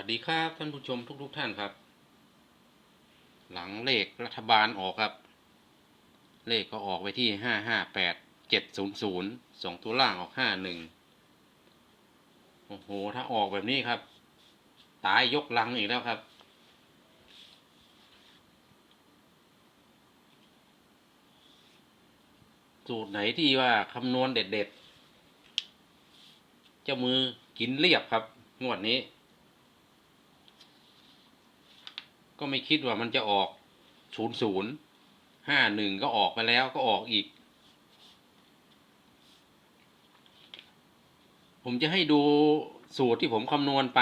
วัสดีครับท่านผู้ชมทุกๆทท่านครับ หลังเลขรัฐบาลออกครับ เลขก็ออกไปที่ห้าห้าแปดเจ็ดศูนย์ศูนย์สองตัวล่างออกห้าหนึ่งโอ้โห ถ้าออกแบบนี้ครับ ตายยกลังอีกแล้วครับ สูตรไหนที่ว่าคำนวณเด็ดๆเจ้ามือกินเรียบครับ งวดนี้ ก็ไม่คิดว่ามันจะออกศูนย์ศูนย์ห้าหนึ่งก็ออกไปแล้วก็ออกอีก ผมจะให้ดูสูตรที่ผมคำนวณไป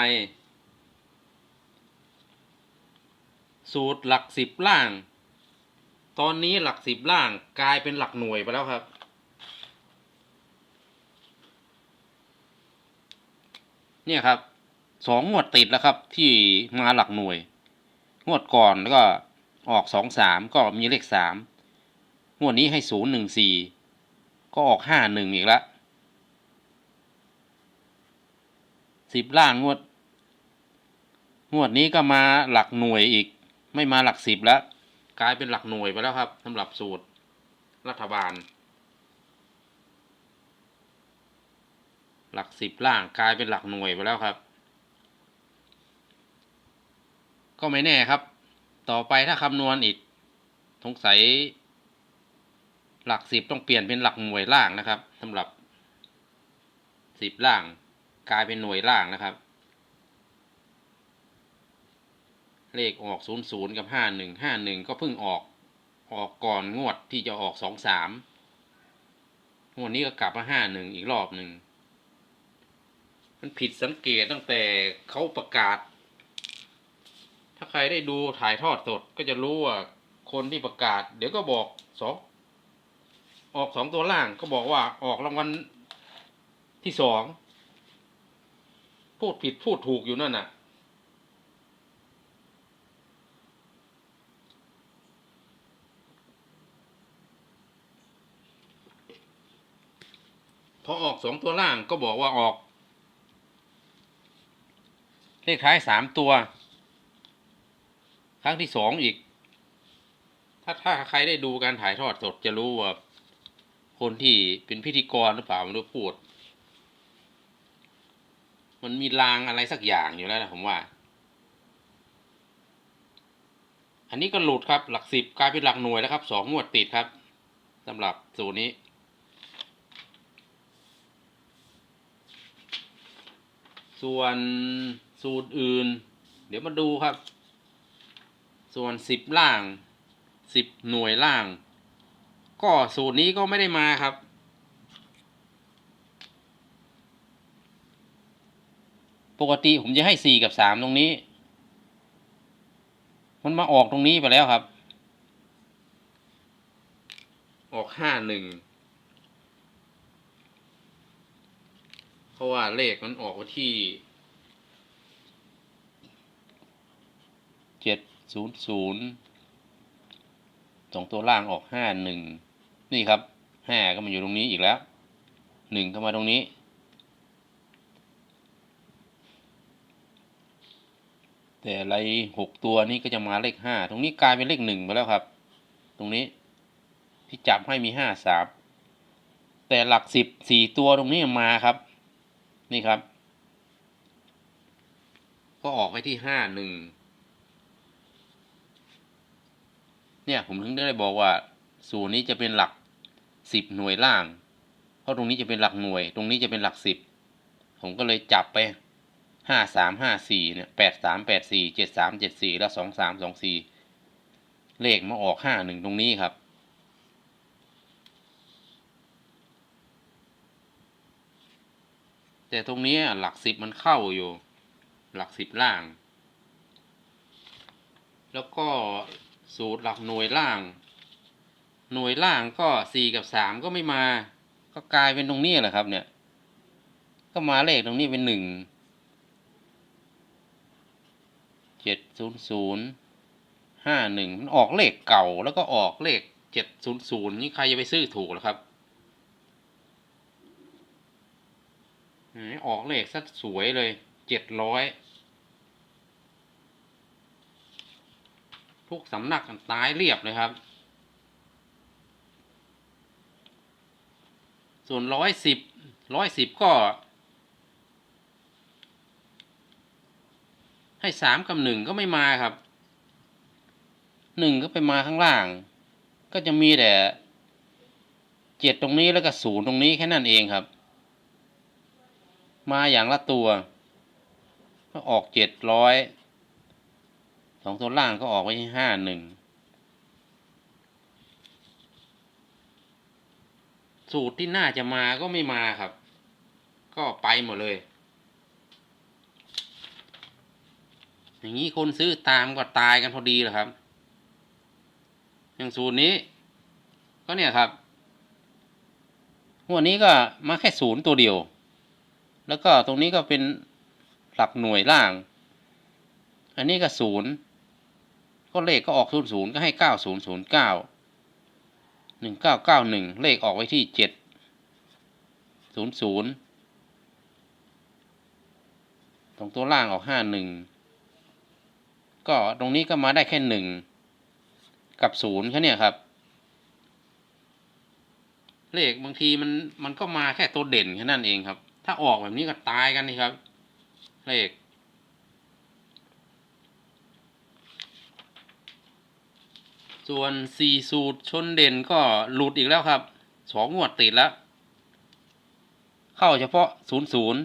สูตรหลักสิบล่าง ตอนนี้หลักสิบล่างกลายเป็นหลักหน่วยไปแล้วครับ เนี่ยครับสองงวดติดแล้วครับที่มาหลักหน่วย งวดก่อนแล้วก็ออกสองสามก็มีเลขสามงวดนี้ให้ศูนย์หนึ่งสี่ก็ออกห้าหนึ่งอีกแล้วสิบล่างงวด งวดนี้ก็มาหลักหน่วยอีก ไม่มาหลักสิบแล้ว กลายเป็นหลักหน่วยไปแล้วครับสำหรับสูตรรัฐบาล หลักสิบล่างกลายเป็นหลักหน่วยไปแล้วครับ ก็ไม่แน่ครับ ต่อไปถ้าคำนวณอีกสงสัย หลักสิบต้องเปลี่ยนเป็นหลักหน่วยล่างนะครับสำหรับสิบล่าง กลายเป็นหน่วยล่างนะครับ เลขออกศูนย์ศูนย์กับห้าหนึ่งห้าหนึ่งก็เพิ่งออกออกก่อนงวดที่จะออกสองสามงวดนี้ก็กลับมาห้าหนึ่งอีกรอบหนึ่งมันผิดสังเกตตั้งแต่เขาประกาศ ถ้าใครได้ดูถ่ายทอดสดก็จะรู้ว่าคนที่ประกาศ เดี๋ยวก็บอกสองออกสองตัวล่างก็บอกว่าออกรางวัลที่สองพูดผิดพูดถูกอยู่นั่นน่ะ พอออกสองตัวล่างก็บอกว่าออก เลขท้ายสามตัว รั้งที่สองอีก ถ้าถ้าใครได้ดูการถ่ายทอดสดจะรู้ว่า คนที่เป็นพิธีกรหรือเปล่าไม่รู้พูด มันมีลางอะไรสักอย่างอยู่แล้วนะผมว่า อันนี้ก็หลุดครับหลักสิบกลายเป็นหลักหน่วยแล้วครับสองงวดติดครับสำหรับสูตรนี้ส่วนสูตรอื่น เดี๋ยวมาดูครับ ส่วนสิบล่างสิบหน่วยล่าง ก็สูตรนี้ก็ไม่ได้มาครับ ปกติผมจะให้สี่กับสามตรงนี้ มันมาออกตรงนี้ไปแล้วครับ ออกห้าหนึ่งเพราะว่าเลขมันออกที่เจ็ด ศูนย์ศูนย์สองตัวล่างออกห้าหนึ่งนี่ครับห้าก็มาอยู่ตรงนี้อีกแล้วหนึ่งก็มาตรงนี้ แต่อะไรหกตัวนี้ก็จะมาเลขห้าตรงนี้กลายเป็นเลขหนึ่งไปแล้วครับ ตรงนี้ที่จับให้มีห้าสามแต่หลักสิบสี่ตัวตรงนี้มาครับ นี่ครับ ก็ออกไปที่ห้าหนึ่ง เนี่ยผมถึงได้บอกว่า สูตรนี้จะเป็นหลักสิบหน่วยล่าง เพราะตรงนี้จะเป็นหลักหน่วย ตรงนี้จะเป็นหลักสิบผมก็เลยจับไปห้าสามห้าสี่เนี่ยแปดสามแปดสี่เจ็ดสามเจ็ดสี่แล้วสองสามสองสี่เลขมาออกห้าหนึ่งตรงนี้ครับ แต่ตรงนี้หลักสิบมันเข้าอยู่ หลักสิบล่าง แล้วก็ สูตรหลักหน่วยล่าง หน่วยล่างก็สี่กับสามก็ไม่มา ก็กลายเป็นตรงนี้แหละครับ เนี่ย ก็มาเลขตรงนี้เป็นหนึ่งเจ็ดศูนย์ศูนย์ห้าหนึ่งมันออกเลขเก่าแล้วก็ออกเลขเจ็ดศูนย์ศูนย์นี่ใครจะไปซื้อถูกหรอครับออกเลขสักสวยเลยเจ็ดร้อย ทุกสำนักตายเรียบเลยครับ ส่วนร้อยสิบร้อยสิบก็ ให้สามกับหนึ่งก็ไม่มาครับหนึ่งก็ไปมาข้างล่าง ก็จะมีแต่เจ็ดตรงนี้แล้วก็ศูนย์ตรงนี้แค่นั้นเองครับ มาอย่างละตัว ก็ออกเจ็ดร้อย องตัวล่างก็ออกไว้ที่ห้าหนึ่งสูตรที่น่าจะมาก็ไม่มาครับ ก็ไปหมดเลย อย่างนี้คนซื้อตามก็ตายกันพอดีแหละครับ อย่างสูตรนี้ ก็เนี่ยครับงวนี้ก็มาแค่ศูนย์ตัวเดียว แล้วก็ตรงนี้ก็เป็นหลักหน่วยล่าง อันนี้ก็ศูนย์ ก็เลขก็ออกศูนย์ศูนย์ก็ให้เก้าศูนย์ศูนย์เก้าหนึ่งเก้าเก้าหนึ่งเลขออกไว้ที่เจ็ดศูนย์ศูนย์ตรงตัวล่างออกห้าหนึ่งก็ตรงนี้ก็มาได้แค่หนึ่งกับศูนย์แค่นี้ครับ เลขบางทีมันมันก็มาแค่ตัวเด่นแค่นั้นเองครับ ถ้าออกแบบนี้ก็ตายกันนี่ครับ เลข ส่วนสี่สูตรชนเด่นก็หลุดอีกแล้วครับสองงวดติดแล้ว เข้าเฉพาะศูนย์ศูนย์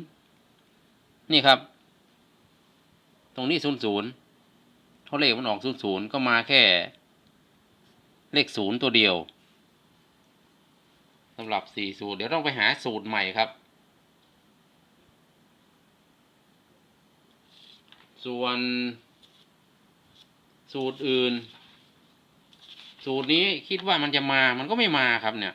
นี่ครับ ตรงนี้ศูนย์ศูนย์เขาเลขมันออกศูนย์ศูนย์ก็มาแค่ เลขศูนย์ตัวเดียวสำหรับสี่สูตร เดี๋ยวต้องไปหาสูตรใหม่ครับ ส่วนสูตรอื่น สูตรนี้คิดว่ามันจะมา มันก็ไม่มาครับเนี่ย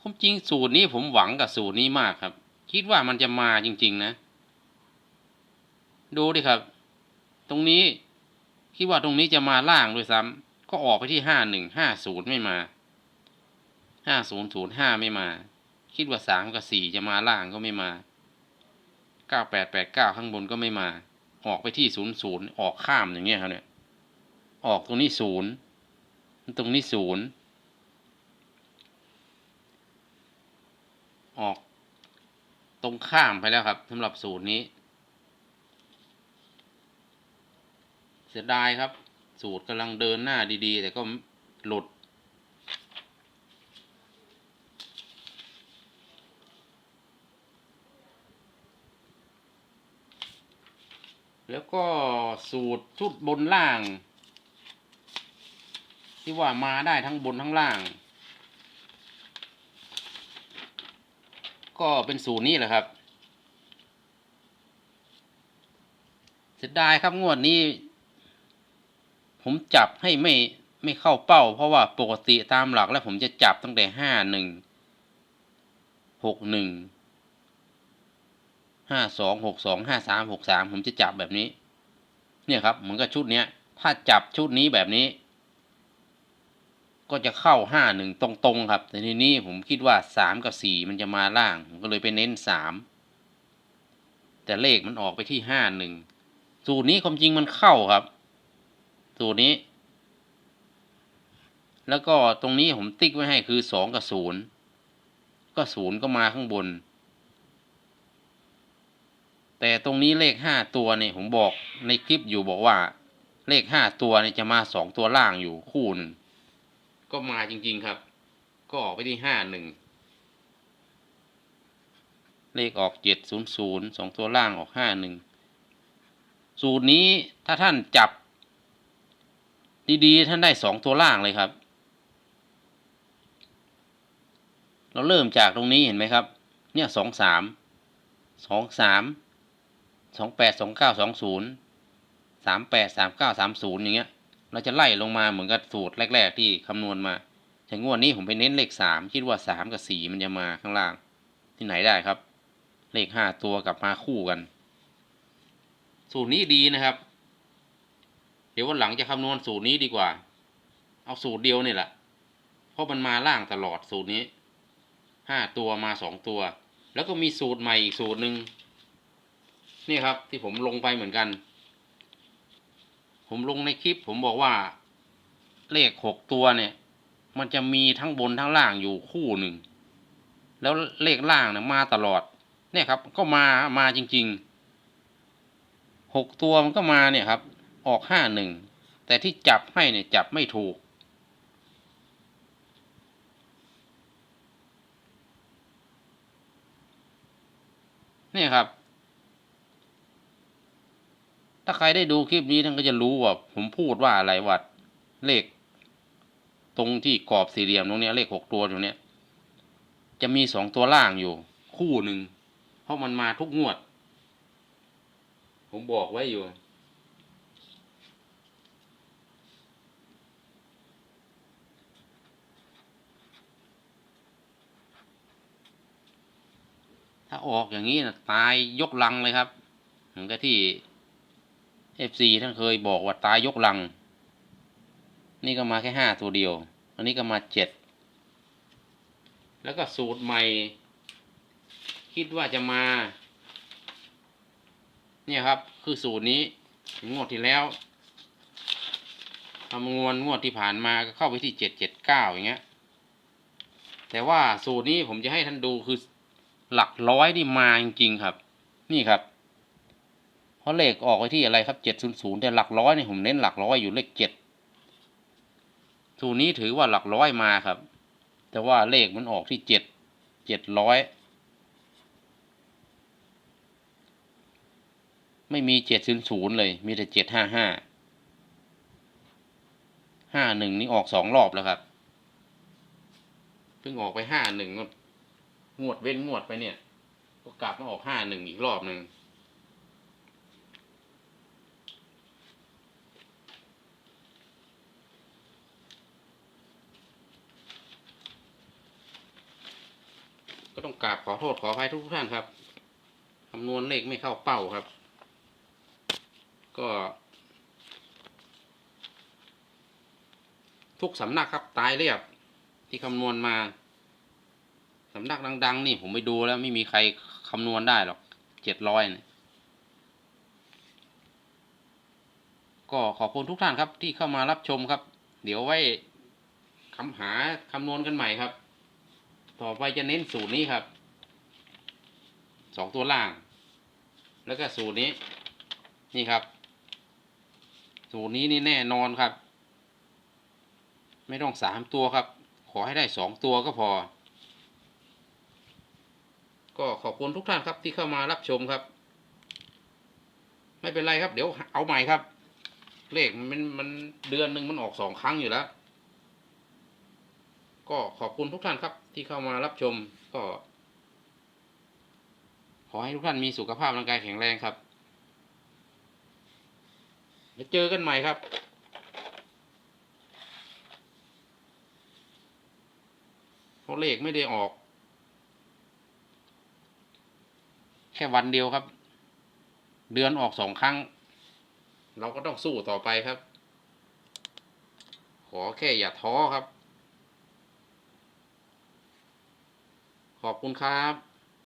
ความจริงสูตรนี้ผมหวังกับสูตรนี้มากครับ คิดว่ามันจะมาจริง ๆ นะ ดูดิครับ ตรงนี้คิดว่าตรงนี้จะมาล่างด้วยซ้ำก็ออกไปที่ห้าหนึ่งห้าศูนย์ไม่มาห้าศูนย์ศูนย์ห้าไม่มา คิดว่าสามกับสี่จะมาล่างก็ไม่มาเก้าแปดแปดเก้าข้างบนก็ไม่มา ออกไปที่ศูนย์ศูนย์ออกข้ามอย่างเงี้ยครับเนี่ย ออกตรงนี้ศูนย์ตรงนี้ศูนย์ออกตรงข้ามไปแล้วครับสำหรับสูตรนี้ เสียดายครับ สูตรกำลังเดินหน้าดีๆ แต่ก็หลุด แล้วก็สูตรชุดบนล่าง ที่ว่ามาได้ทั้งบนทั้งล่าง ก็เป็นสูตรนี้แหละครับเสียดายครับงวดนี้ ผมจับให้ไม่ไม่เข้าเป้า เพราะว่าปกติตามหลักแล้วผมจะจับตั้งแต่ห้าหนึ่งหกหนึ่ง ห้าสองหกสองห้าสามหกสามผมจะจับแบบนี้ เนี่ยครับเหมือนกับชุดเนี้ย ถ้าจับชุดนี้แบบนี้ ก็จะเข้าห้าหนึ่งตรงๆครับ แต่ทีนี้ผมคิดว่าสามกับสี่มันจะมาล่าง ผมก็เลยไปเน้นสามแต่เลขมันออกไปที่ห้าหนึ่งสูตรนี้ความจริงมันเข้าครับ สูตรนี้ แล้วก็ตรงนี้ผมติ๊กไว้ให้คือสองกับศูนย์ก็ศูนย์ก็มาข้างบน แต่ตรงนี้เลขห้าตัวเนี่ยผมบอกในคลิปอยู่บอกว่า เลขห้าตัวเนี่ยจะมาสองตัวล่างอยู่คู่หนึ่งก็มาจริง ๆครับ ก็ออกไปที่ห้าหนึ่งเลขออกเจ็ดศูนย์ศูนย์สองตัวล่างออกห้าหนึ่งสูตรนี้ถ้าท่านจับ ดีๆ ท่านได้สองตัวล่างเลยครับ เราเริ่มจากตรงนี้เห็นไหมครับ เนี่ยสองสามสองสาม สองแปดสองเก้าสองศูนย์สามแปดสามเก้าสามศูนย์อย่างเงี้ย เราจะไล่ลงมาเหมือนกับสูตรแรก ๆ ที่คำนวณมาแต่งวดนี้ผมไปเน้นเลขสามคิดว่าสามกับสี่มันจะมาข้างล่าง ที่ไหนได้ครับ เลขห้าตัวกลับมาคู่กัน สูตรนี้ดีนะครับ เดี๋ยววันหลังจะคำนวณสูตรนี้ดีกว่า เอาสูตรเดียวนี่แหละเพราะมันมาล่างตลอดสูตรนี้ห้าตัวมาสองตัว แล้วก็มีสูตรใหม่อีกสูตรหนึ่ง นี่ครับที่ผมลงไปเหมือนกัน ผมลงในคลิป ผมบอกว่าเลขหกตัวเนี่ย มันจะมีทั้งบนทั้งล่างอยู่คู่หนึ่ง แล้วเลขล่างเนี่ยมาตลอด เนี่ยครับ ก็มามาจริงๆหกตัวมันก็มาเนี่ยครับ ออกห้าหนึ่งแต่ที่จับให้เนี่ยจับไม่ถูกเนี่ยครับ ถ้าใครได้ดูคลิปนี้ท่านก็จะรู้ว่าผมพูดว่าอะไรว่าเลข ตรงที่กรอบสี่เหลี่ยมตรงนี้เลขหกตัวอยู่เนี้ยจะมีสองตัวล่างอยู่ คู่หนึ่งเพราะมันมาทุกงวด ผมบอกไว้อยู่ ถ้าออกอย่างนี้นะตายยกลังเลยครับเหมือนกับที่ เอฟซีท่านเคยบอกว่าตายยกลัง นี่ก็มาแค่ห้าตัวเดียว อันนี้ก็มาเจ็ด แล้วก็สูตรใหม่ คิดว่าจะมา เนี่ยครับ คือสูตรนี้งวดที่แล้วคำนวณงวดที่ผ่านมาก็เข้าไปที่เจ็ดเจ็ดเก้าอย่างเงี้ย แต่ว่าสูตรนี้ผมจะให้ท่านดูคือหลักร้อยนี่มาจริงๆครับ นี่ครับ ราะเลขออกไปที่อะไรครับเจ็ดศูนย์ศูนย์แต่หลักร้อยเนี่ยผมเน้นหลักร้อยอยู่เลขเจ็ดสูตรนี้ถือว่าหลักร้อยมาครับ แต่ว่าเลขมันออกที่เจ็ดเจ็ดร้อยไม่มีเจ็ดศูนย์ศูนย์เลย มีแต่เจ็ดห้าห้าห้าหนึ่งนี่ออกสองรอบแล้วครับเพิ่งออกไปห้าหนึ่งงวดเว้นงวดไปเนี่ย ก็กลับมาออกห้าหนึ่งอีกรอบหนึ่ง ต้องกราบขอโทษขออภัยทุกท่านครับคำนวณเลขไม่เข้าเป้าครับ ก็ ทุกสำนักครับตายเรียบ ที่คำนวณมาสำนักดัง ๆ นี่ผมไปดูแล้วไม่มีใครคำนวณได้หรอกเจ็ดร้อยเนี่ยก็ขอบคุณทุกท่านครับที่เข้ามารับชมครับ เดี๋ยวไว้คำหาคำนวณกันใหม่ครับ ต่อไปจะเน้นสูตรนี้ครับสองตัวล่าง แล้วก็สูตรนี้ นี่ครับ สูตรนี้นี่แน่นอนครับ ไม่ต้องสามตัวครับ ขอให้ได้สองตัวก็พอ ก็ขอบคุณทุกท่านครับที่เข้ามารับชมครับ ไม่เป็นไรครับ เดี๋ยวเอาใหม่ครับ เลขมันมันเดือนหนึ่งมันออกสองครั้งอยู่แล้ว ก็ขอบคุณทุกท่านครับ ที่เข้ามารับชมก็ ขอให้ทุกท่านมีสุขภาพร่างกายแข็งแรงครับเดี๋ยวเจอกันใหม่ครับเพราะเลขไม่ได้ออก แค่วันเดียวครับ เดือนออกสองครั้ง เราก็ต้องสู้ต่อไปครับ ขอแค่อย่าท้อครับ ขอบคุณครับ